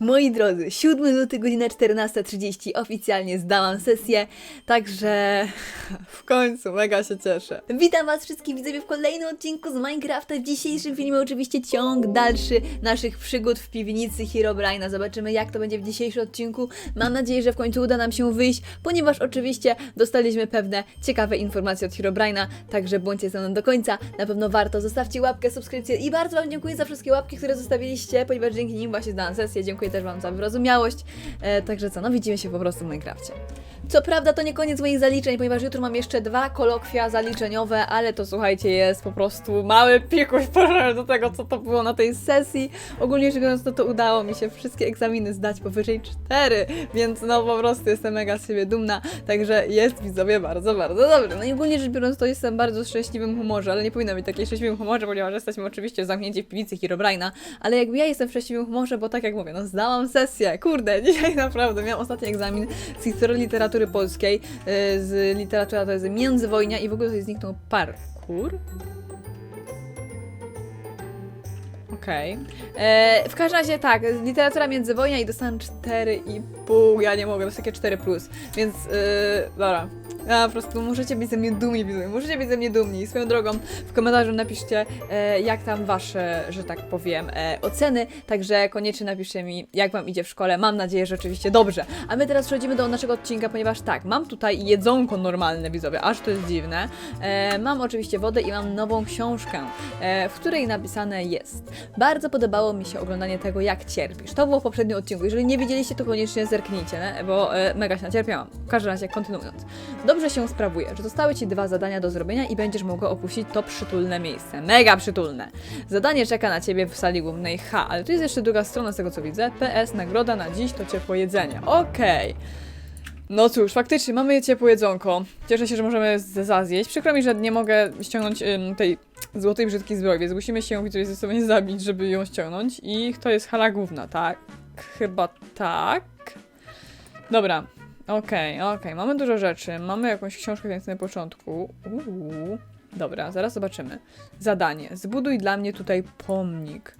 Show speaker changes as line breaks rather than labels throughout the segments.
Moi drodzy, 7 luty, godzina 14.30, oficjalnie zdałam sesję, także w końcu mega się cieszę. Witam Was wszystkich widzowie w kolejnym odcinku z Minecrafta. W dzisiejszym filmie oczywiście ciąg dalszy naszych przygód w piwnicy Herobrine'a. Zobaczymy jak to będzie w dzisiejszym odcinku. Mam nadzieję, że w końcu uda nam się wyjść, ponieważ oczywiście dostaliśmy pewne ciekawe informacje od Herobrine'a, także bądźcie ze mną do końca. Na pewno warto, zostawcie łapkę, subskrypcję i bardzo Wam dziękuję za wszystkie łapki, które zostawiliście, ponieważ dzięki nim właśnie zdałam sesję. Dziękuję też Wam za wyrozumiałość. E, także co, no widzimy się po prostu w Minecrafcie. Co prawda to nie koniec moich zaliczeń, ponieważ jutro mam jeszcze dwa kolokwia zaliczeniowe, ale to słuchajcie, jest po prostu mały pikuś w porównaniu do tego, co to było na tej sesji. Ogólnie rzecz biorąc, no to udało mi się wszystkie egzaminy zdać powyżej 4, więc no po prostu jestem mega z siebie dumna, także jest widzowie bardzo, bardzo dobry. No i ogólnie rzecz biorąc, to jestem bardzo szczęśliwym humorze, ale nie powinno być takiej szczęśliwym humorze, ponieważ jesteśmy oczywiście zamknięci w piwnicy Herobrine'a, ale jakby ja jestem w szczęśliwym humorze, bo tak jak mówię, no zdałam sesję, kurde, dzisiaj naprawdę miałam ostatni egzamin z historii literatury polskiej, yy, z literatura to jest międzywojnia i w ogóle tutaj zniknął parkour. Okej. E, W każdym razie tak, literatura międzywojnia i dostałem 4,5, ja nie mogę, to jest takie 4+, plus, więc yy, dobra. Ja po prostu możecie być ze mnie dumni, widzowie, możecie być ze mnie dumni. Swoją drogą w komentarzu napiszcie, e, jak tam wasze, że tak powiem, e, oceny, także koniecznie napiszcie mi, jak wam idzie w szkole. Mam nadzieję, że oczywiście dobrze. A my teraz przechodzimy do naszego odcinka, ponieważ tak, mam tutaj jedzonko normalne, widzowie, aż to jest dziwne. E, mam oczywiście wodę i mam nową książkę, e, w której napisane jest bardzo podobało mi się oglądanie tego, jak cierpisz. To było w poprzednim odcinku. Jeżeli nie widzieliście, to koniecznie zerknijcie, bo e, mega się nacierpiałam. W każdym razie, kontynuując. Dobrze się sprawuje, że zostały Ci dwa zadania do zrobienia i będziesz mogła opuścić to przytulne miejsce. Mega przytulne. Zadanie czeka na Ciebie w sali głównej H, ale tu jest jeszcze druga strona z tego, co widzę. PS, nagroda na dziś to ciepłe jedzenie. Okej. No cóż, faktycznie mamy ciepłe jedzonko. Cieszę się, że możemy zazjeść. Przykro mi, że nie mogę ściągnąć ym, tej złotej brzydkiej zbroi, więc musimy się sobą zabić, żeby ją ściągnąć. I to jest hala główna, tak? Chyba tak. Dobra. Okej, okej. Mamy dużo rzeczy. Mamy jakąś książkę więc na początku. Uuu. Dobra, zaraz zobaczymy. Zadanie. Zbuduj dla mnie tutaj pomnik.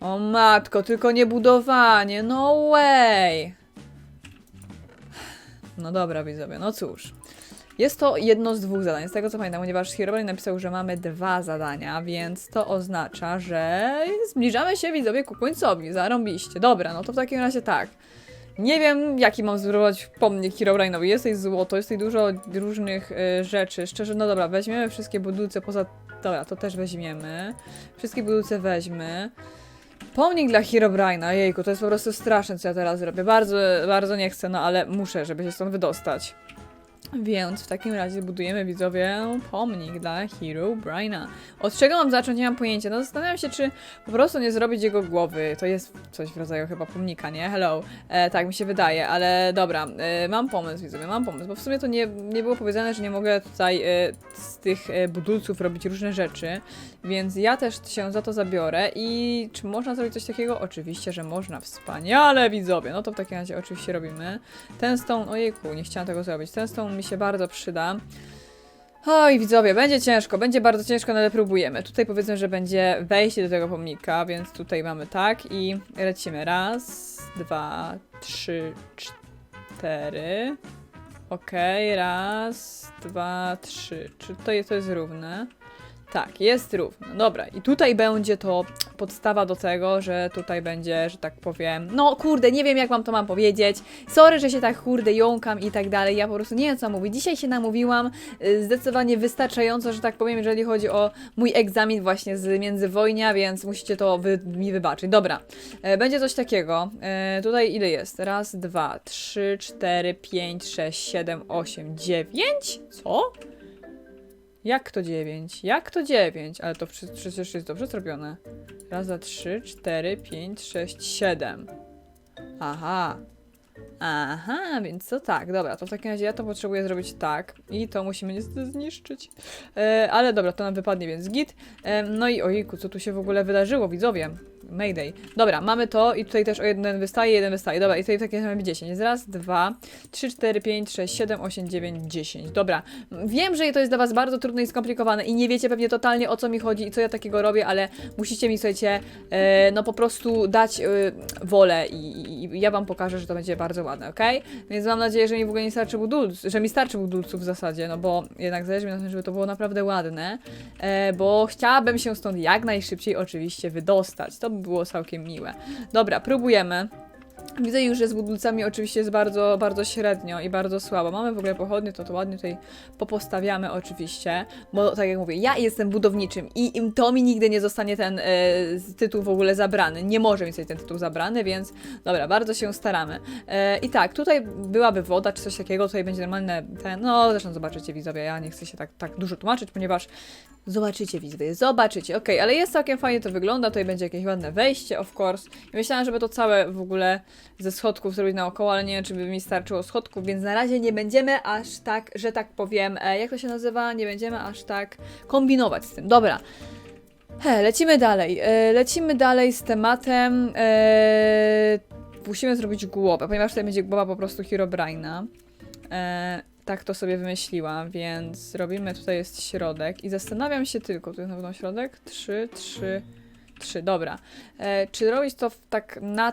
O matko, tylko nie budowanie. No way. No dobra, widzowie, no cóż. Jest to jedno z dwóch zadań, z tego co pamiętam, ponieważ Herobrine napisał, że mamy dwa zadania, więc to oznacza, że zbliżamy się, widzowie, ku końcowi. Zarąbiście. Dobra, no to w takim razie tak. Nie wiem, jaki mam zbudować pomnik Herobrine'owi. Jest tutaj złoto, jest tutaj dużo różnych y, rzeczy. Szczerze, no dobra, weźmiemy wszystkie budulce poza... Dobra, to też weźmiemy. Wszystkie budulce weźmy. Pomnik dla Herobrine'a, jejku, to jest po prostu straszne, co ja teraz robię. Bardzo, bardzo nie chcę, no ale muszę, żeby się stąd wydostać. Więc w takim razie budujemy widzowie pomnik dla Herobrine'a. Od czego mam zacząć? Nie mam pojęcia. No zastanawiam się, czy po prostu nie zrobić jego głowy. To jest coś w rodzaju chyba pomnika, nie? Hello. E, tak mi się wydaje, ale dobra. E, mam pomysł, widzowie, mam pomysł, bo w sumie to nie, nie było powiedziane, że nie mogę tutaj e, z tych e, budulców robić różne rzeczy, więc ja też się za to zabiorę i czy można zrobić coś takiego? Oczywiście, że można. Wspaniale, widzowie. No to w takim razie oczywiście robimy. Ten stone, ojejku, nie chciałam tego zrobić. Ten stone mi się bardzo przyda. Oj, widzowie, będzie ciężko, będzie bardzo ciężko, no ale próbujemy. Tutaj powiedzmy, że będzie wejście do tego pomnika, więc tutaj mamy tak i lecimy. Raz, dwa, trzy, cztery. Okej, raz, dwa, trzy. Czy to jest, to jest równe? Tak, jest równe. Dobra, i tutaj będzie to podstawa do tego, że tutaj będzie, że tak powiem. No kurde, nie wiem jak wam to mam powiedzieć. Sorry, że się tak kurde jąkam i tak dalej. Ja po prostu nie wiem co mówić. Dzisiaj się namówiłam y, zdecydowanie wystarczająco, że tak powiem, jeżeli chodzi o mój egzamin właśnie z międzywojnia, więc musicie to wy, mi wybaczyć. Dobra, e, będzie coś takiego. E, tutaj ile jest? Raz, dwa, trzy, cztery, pięć, sześć, siedem, osiem, dziewięć? Co? Jak to 9? Jak to 9? Ale to przecież jest dobrze zrobione. Raz, dwa, trzy, cztery, pięć, sześć, siedem. Aha. Aha, więc to tak, dobra, to w takim razie ja to potrzebuję zrobić tak i to musimy niestety zniszczyć. E, ale dobra, to nam wypadnie, więc git. E, no i ojku, co tu się w ogóle wydarzyło, widzowie? Mayday. Dobra, mamy to i tutaj też o jeden wystaje, jeden wystaje. Dobra, i tutaj takie mamy 10. Jest raz, dwa, trzy, cztery, pięć, sześć, siedem, osiem, dziewięć, dziesięć. Dobra, wiem, że to jest dla was bardzo trudne i skomplikowane i nie wiecie pewnie totalnie o co mi chodzi i co ja takiego robię, ale musicie mi, słuchajcie, e, no po prostu dać e, wolę i, i, ja wam pokażę, że to będzie bardzo ładne, okej? Więc mam nadzieję, że mi w ogóle nie starczy budulców, że mi starczy budulców w zasadzie, no bo jednak zależy mi na tym, żeby to było naprawdę ładne, e, bo chciałabym się stąd jak najszybciej oczywiście wydostać. To było całkiem miłe. Dobra, próbujemy. Widzę już, że z budulcami oczywiście jest bardzo, bardzo średnio i bardzo słabo. Mamy w ogóle pochodnie, to to ładnie tutaj popostawiamy oczywiście, bo tak jak mówię, ja jestem budowniczym i to mi nigdy nie zostanie ten e, tytuł w ogóle zabrany. Nie może mi sobie ten tytuł zabrany, więc dobra, bardzo się staramy. E, I tak, tutaj byłaby woda czy coś takiego, tutaj będzie normalne ten, no zresztą zobaczycie widzowie, ja nie chcę się tak, tak dużo tłumaczyć, ponieważ zobaczycie widzowie, zobaczycie, okej, ale jest całkiem fajnie to wygląda, tutaj będzie jakieś ładne wejście, of course. I myślałam, żeby to całe w ogóle ze schodków zrobić naokoło, ale nie wiem, czy by mi starczyło schodków, więc na razie nie będziemy aż tak, że tak powiem, e, jak to się nazywa, nie będziemy aż tak kombinować z tym. Dobra. He, lecimy dalej. E, lecimy dalej z tematem. E, musimy zrobić głowę, ponieważ tutaj będzie głowa po prostu Herobrine'a. E, tak to sobie wymyśliłam, więc robimy, tutaj jest środek i zastanawiam się tylko, tu jest na pewno środek, trzy, trzy, trzy, dobra. E, czy robić to w, tak na,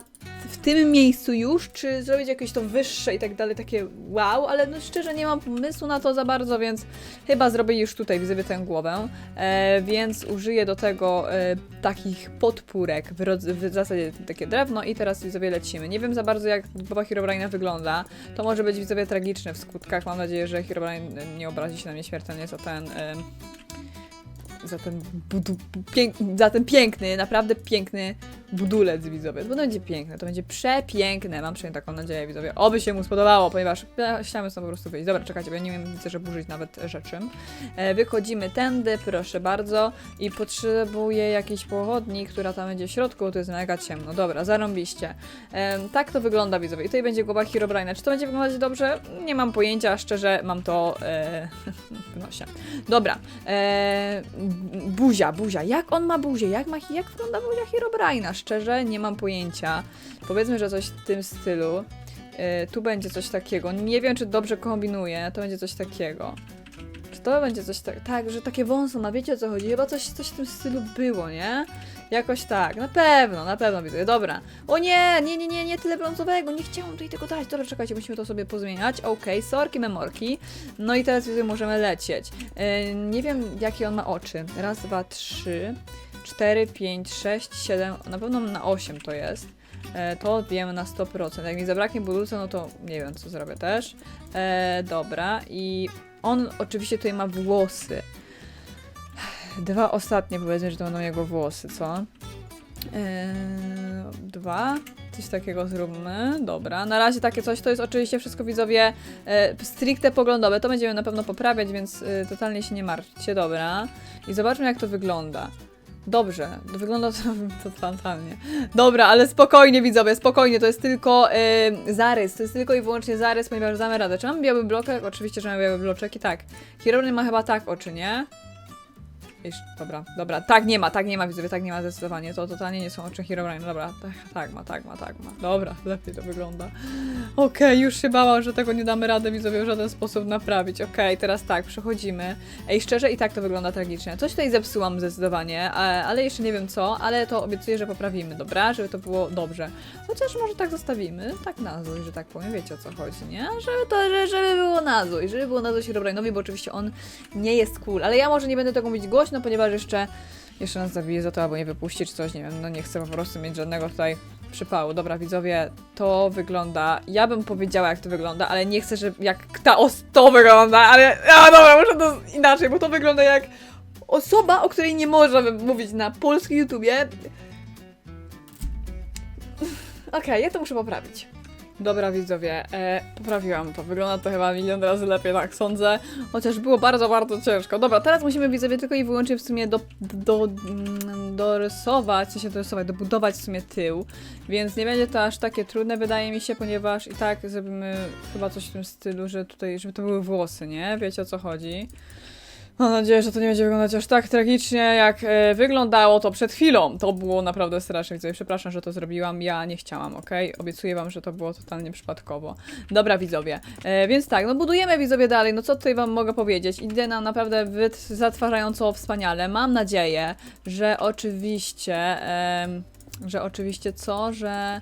w tym miejscu już, czy zrobić jakieś to wyższe i tak dalej, takie wow, ale no szczerze nie mam pomysłu na to za bardzo, więc chyba zrobię już tutaj, widzę tę głowę, e, więc użyję do tego e, takich podpórek, w, w zasadzie takie drewno i teraz widzowie lecimy. Nie wiem za bardzo jak głowa Herobrine'a wygląda, to może być widzowie tragiczne w skutkach, mam nadzieję, że Herobrine nie obrazi się na mnie śmiertelnie za ten... E, za ten, budu, pięk, za ten piękny, naprawdę piękny budulec widzowie. To będzie piękne, to będzie przepiękne. Mam przynajmniej taką nadzieję widzowie. Oby się mu spodobało, ponieważ chciałam stąd po prostu wyjść. Dobra, czekajcie, bo ja nie wiem, widzę, że burzyć nawet rzeczy. E, wychodzimy tędy, proszę bardzo. I potrzebuję jakiejś pochodni, która tam będzie w środku, to jest mega ciemno. Dobra, zarąbiście. E, tak to wygląda widzowie. I tutaj będzie głowa Herobrine'a. Czy to będzie wyglądać dobrze? Nie mam pojęcia, szczerze mam to e, w nosie. Dobra. E, buzia, buzia. Jak on ma buzię? Jak, ma, jak wygląda buzia Herobrine'a? Szczerze nie mam pojęcia. Powiedzmy, że coś w tym stylu. E, tu będzie coś takiego. Nie wiem, czy dobrze kombinuję. To będzie coś takiego. Czy to będzie coś tak, tak, że takie wąsy ma, wiecie o co chodzi? Chyba coś, coś w tym stylu było, nie? Jakoś tak, na pewno, na pewno widzę. Dobra. O nie, nie, nie, nie, nie tyle brązowego, nie chciałam tutaj tego dać. Dobra, czekajcie, musimy to sobie pozmieniać. Okej, sorki, memorki. No i teraz widzę, możemy lecieć. Yy, nie wiem, jakie on ma oczy. Raz, dwa, trzy, cztery, pięć, sześć, siedem, na pewno na osiem to jest. E, to wiemy na 100%. Jak mi zabraknie budulca, no to nie wiem, co zrobię też. E, dobra, i on oczywiście tutaj ma włosy. Dwa ostatnie powiedzmy, że to będą jego włosy, co? Eee, dwa. Coś takiego zróbmy. Dobra. Na razie takie coś to jest oczywiście wszystko widzowie e, stricte poglądowe. To będziemy na pewno poprawiać, więc e, totalnie się nie martwcie. Dobra. I zobaczmy jak to wygląda. Dobrze, wygląda to, to fatalnie. Dobra, ale spokojnie widzowie, spokojnie, to jest tylko zarys, to jest tylko i wyłącznie zarys, ponieważ damy radę. Czy mamy biały bloczek? Oczywiście, że mamy biały bloczek i tak. Herobrine ma chyba tak oczy, nie? Iż, dobra, dobra, tak nie ma, tak nie ma, widzowie, tak nie ma zdecydowanie, to totalnie nie są oczy Herobrine, dobra, tak, tak ma, tak ma, tak ma, dobra, lepiej to wygląda. Okej, już się bałam, że tego nie damy rady, widzowie, w żaden sposób naprawić, okej, teraz tak, przechodzimy. Ej, szczerze, i tak to wygląda tragicznie, coś tutaj zepsułam zdecydowanie, a- ale jeszcze nie wiem co, ale to obiecuję, że poprawimy, dobra, żeby to było dobrze. Chociaż może tak zostawimy, tak na złość, że tak powiem, wiecie o co chodzi, nie? Żeby to, że- żeby było na złość, żeby było na złość Herobrine'owi, bo oczywiście on nie jest cool, ale ja może nie będę tego mówić głośno, ponieważ jeszcze, jeszcze nas zabije za to, albo nie wypuści, czy coś, nie wiem, no nie chcę po prostu mieć żadnego tutaj przypału. Dobra, widzowie, to wygląda, ja bym powiedziała, jak to wygląda, ale nie chcę, że jak ta os to wygląda, ale, a dobra, muszę to inaczej, bo to wygląda jak osoba, o której nie można mówić na polskim YouTubie. Okej, ja to muszę poprawić. Dobra widzowie, e, poprawiłam to. Wygląda to chyba milion razy lepiej, tak sądzę. Chociaż było bardzo, bardzo ciężko. Dobra, teraz musimy widzowie tylko i wyłącznie w sumie do, do, mm, dorysować, się dorysować, dobudować w sumie tył. Więc nie będzie to aż takie trudne, wydaje mi się, ponieważ i tak zrobimy chyba coś w tym stylu, że tutaj, żeby to były włosy, nie? Wiecie o co chodzi. Mam nadzieję, że to nie będzie wyglądać aż tak tragicznie, jak e, wyglądało to przed chwilą. To było naprawdę straszne. Widzowie, przepraszam, że to zrobiłam. Ja nie chciałam, ok? Obiecuję wam, że to było totalnie przypadkowo. Dobra, widzowie. E, więc tak, no budujemy widzowie dalej. No co tutaj wam mogę powiedzieć? Idzie nam naprawdę zatrważająco wspaniale. Mam nadzieję, że oczywiście... em, że oczywiście co? Że...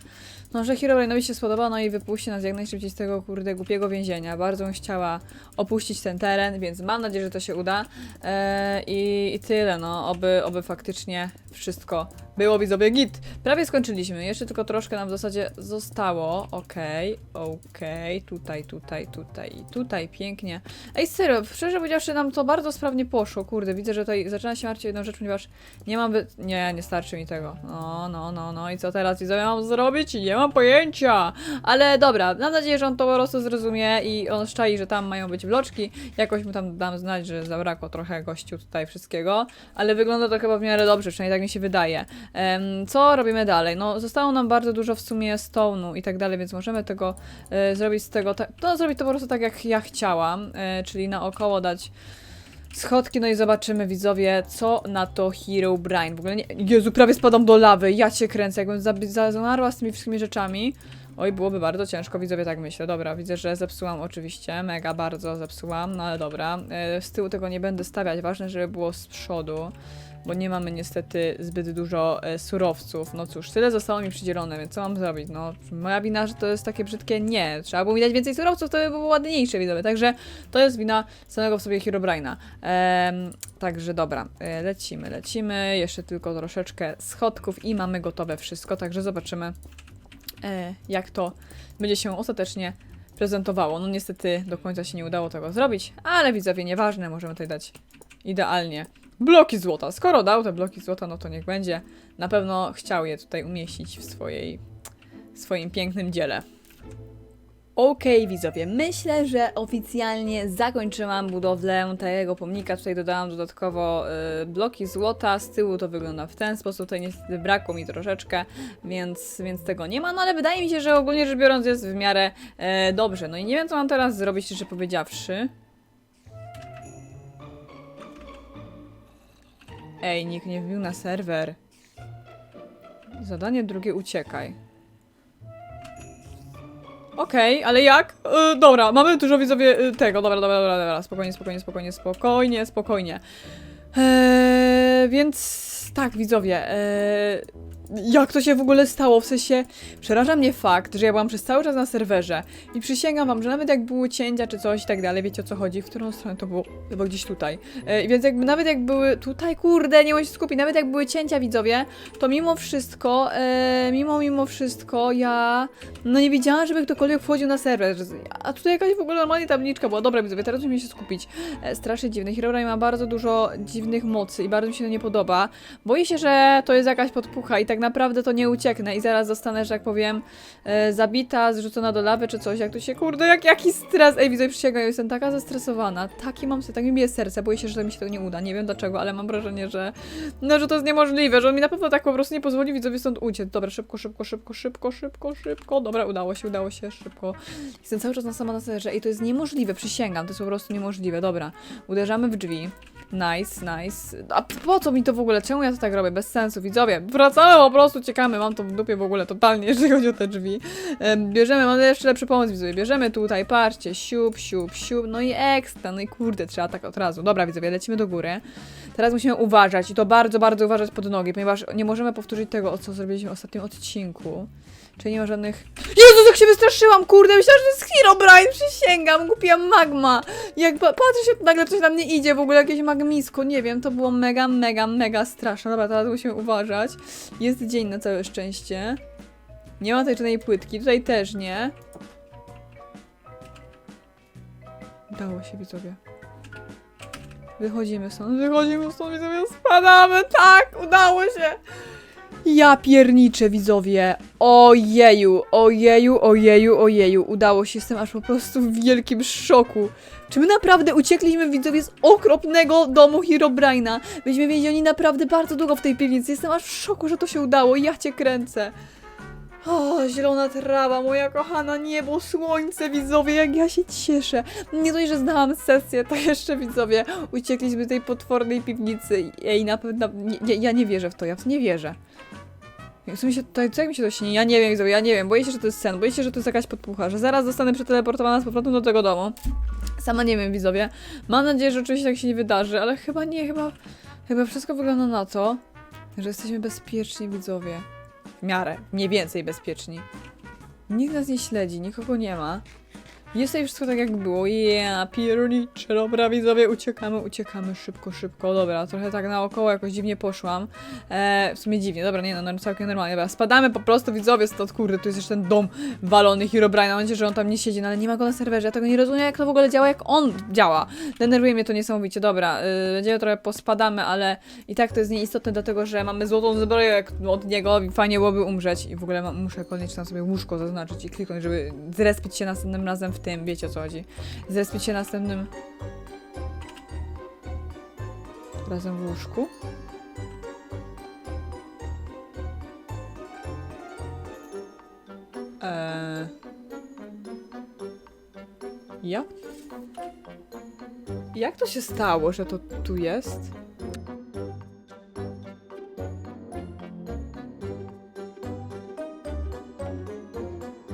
No, że Herobrinowi się spodoba, no i wypuści nas jak najszybciej z tego kurde głupiego więzienia. Bardzo bym chciała opuścić ten teren, więc mam nadzieję, że to się uda. Eee, i, I tyle, no, oby, oby faktycznie wszystko było widzowie git. Prawie skończyliśmy, jeszcze tylko troszkę nam w zasadzie zostało. Okej, okej, tutaj, tutaj, tutaj i tutaj, pięknie. Ej, serio, szczerze powiedziawszy, nam to bardzo sprawnie poszło, kurde, widzę, że tutaj zaczyna się martwić jedną rzecz, ponieważ nie mam wy... Nie, nie starczy mi tego. No, no, no, no i co teraz widzowie mam zrobić? Nie mam pojęcia! Ale dobra, mam nadzieję, że on to po prostu zrozumie i on szczai, że tam mają być vloczki. Jakoś mu tam dam znać, że zabrakło trochę gościu tutaj wszystkiego, ale wygląda to chyba w miarę dobrze, przynajmniej tak mi się wydaje. Co robimy dalej? No, zostało nam bardzo dużo w sumie stone'u i tak dalej, więc możemy tego e, zrobić z tego, no zrobić to po prostu tak, jak ja chciałam, e, czyli naokoło dać schodki, no i zobaczymy widzowie, co na to Hero Brain. W ogóle nie, Jezu, prawie spadam do lawy, ja cię kręcę, jakbym zamarła z tymi wszystkimi rzeczami. Oj, byłoby bardzo ciężko, widzowie tak myślę. Dobra, widzę, że zepsułam oczywiście, mega bardzo zepsułam, no ale dobra. E, z tyłu tego nie będę stawiać, ważne, żeby było z przodu, bo nie mamy niestety zbyt dużo e, surowców. No cóż, tyle zostało mi przydzielone, więc co mam zrobić? No, moja wina, że to jest takie brzydkie nie. Trzeba było mi dać więcej surowców, to by było ładniejsze, widzowie. Także to jest wina samego w sobie Herobrina. Ehm, także dobra, e, lecimy, lecimy. Jeszcze tylko troszeczkę schodków i mamy gotowe wszystko, także zobaczymy e, jak to będzie się ostatecznie prezentowało. No niestety do końca się nie udało tego zrobić, ale widzowie, nieważne, możemy tutaj dać idealnie bloki złota. Skoro dał te bloki złota, no to niech będzie. Na pewno chciał je tutaj umieścić w swojej, swoim pięknym dziele. Okej, widzowie, myślę, że oficjalnie zakończyłam budowlę tego pomnika. Tutaj dodałam dodatkowo y, bloki złota. Z tyłu to wygląda w ten sposób. Tutaj niestety brakło mi troszeczkę, więc, więc tego nie ma. No ale wydaje mi się, że ogólnie rzecz biorąc jest w miarę e, dobrze. No i nie wiem, co mam teraz zrobić, szczerze powiedziawszy. Ej, nikt nie wbił na serwer. Zadanie drugie uciekaj. Okej, ale jak? Y, dobra, mamy dużo widzowie y, tego. Dobra, dobra, dobra, dobra. Spokojnie, spokojnie, spokojnie, spokojnie, spokojnie. Eee, więc tak, widzowie. Eee, jak to się w ogóle stało? W sensie przeraża mnie fakt, że ja byłam przez cały czas na serwerze i przysięgam wam, że nawet jak były cięcia czy coś i tak dalej, wiecie o co chodzi, w którą stronę to było? Chyba gdzieś tutaj. E, więc jakby nawet jak były tutaj, kurde, nie mogę się skupić, nawet jak były cięcia, widzowie, to mimo wszystko, e, mimo, mimo wszystko, ja no nie widziałam, żeby ktokolwiek wchodził na serwer. A tutaj jakaś w ogóle normalnie tabliczka była. Dobra, widzowie, teraz musimy się skupić. E, strasznie dziwny. Herobrine ma bardzo dużo dziwnych mocy i bardzo mi się to nie podoba. Boję się, że to jest jakaś podpucha i tak naprawdę to nie ucieknę i zaraz zostanę, że jak powiem, e, zabita, zrzucona do lawy czy coś, jak to się, kurde, jak, jaki stres. Ej, widzowie, przysięgam, jestem taka zestresowana. Taki mam, tak mi bije serce. Boję się, że mi się to nie uda. Nie wiem dlaczego, ale mam wrażenie, że no, że to jest niemożliwe, że on mi na pewno tak po prostu nie pozwoli widzowie stąd uciec. Dobra, szybko, szybko, szybko, szybko, szybko, szybko. Dobra, udało się, udało się, szybko. Jestem cały czas na sama na serwerze i to jest niemożliwe, przysięgam, to jest po prostu niemożliwe. Dobra, uderzamy w drzwi. Nice, nice. A po co mi to w ogóle? Czemu ja to tak robię? Bez sensu, widzowie. Wracamy po prostu, ciekamy. Mam to w dupie w ogóle totalnie, jeżeli chodzi o te drzwi. Em, bierzemy, mam jeszcze lepszy pomysł, widzowie. Bierzemy tutaj, patrzcie, siup, siup, siup. No i ekstra, no i kurde, trzeba tak od razu. Dobra, widzowie, lecimy do góry. Teraz musimy uważać i to bardzo, bardzo uważać pod nogi, ponieważ nie możemy powtórzyć tego, o co zrobiliśmy w ostatnim odcinku. Czyli nie ma żadnych... Jezus, jak się wystraszyłam, kurde, myślałam, że to jest Herobrine, przysięgam, głupia magma. Jak pa patrzę się, nagle coś na mnie idzie, w ogóle jakieś magmisko, nie wiem, to było mega, mega, mega straszne. Dobra, teraz musimy uważać. Jest dzień na całe szczęście. Nie ma tutaj żadnej płytki, tutaj też nie. Udało się, widzowie. Wychodzimy stąd, wychodzimy stąd, widzowie, spadamy, tak, udało się. Ja pierniczę, widzowie. Ojeju, ojeju, ojeju, ojeju. Udało się, jestem aż po prostu w wielkim szoku. Czy my naprawdę uciekliśmy, widzowie, z okropnego domu Herobrina? Byliśmy więzieni naprawdę bardzo długo w tej piwnicy. Jestem aż w szoku, że to się udało. Ja cię kręcę. O, zielona trawa, moja kochana, niebo, słońce, widzowie, jak ja się cieszę. Nie dość, że znałam sesję, to jeszcze, widzowie, uciekliśmy z tej potwornej piwnicy. Ej, na pewno, nie, ja nie wierzę w to, ja w to nie wierzę. Jak mi się tutaj, co jak mi się to śni? Ja nie wiem, ja nie wiem, boję się, że to jest sen, boję się, że to jest jakaś podpucha, że zaraz zostanę przeteleportowana z powrotem do tego domu. Sama nie wiem, widzowie. Mam nadzieję, że oczywiście tak się nie wydarzy, ale chyba nie, chyba, chyba wszystko wygląda na to, że jesteśmy bezpieczni, widzowie. W miarę, mniej więcej bezpieczni. Nikt nas nie śledzi, nikogo nie ma. Jest tutaj wszystko tak jak było. Yeah, piernicze, dobra widzowie, uciekamy, uciekamy szybko, szybko. Dobra, trochę tak naokoło jakoś dziwnie poszłam. E, w sumie dziwnie, dobra, nie no, no całkiem normalnie. Dobra, spadamy po prostu widzowie stąd, kurde, tu jest jeszcze ten dom walony Herobrine. Mam nadzieję, że on tam nie siedzi, no ale nie ma go na serwerze. Ja tego nie rozumiem, jak to w ogóle działa, jak on działa. Denerwuje mnie to niesamowicie. Dobra, yy, będziemy trochę pospadamy, ale i tak to jest nieistotne, dlatego że mamy złotą zbroję jak od niego i fajnie byłoby umrzeć. I w ogóle mam, muszę koniecznie sobie łóżko zaznaczyć i kliknąć, żeby zrespić się następnym razem w tym. Wiecie o co chodzi. Zrespić się następnym razem w łóżku. Eee... Ja? Jak to się stało, że to tu jest?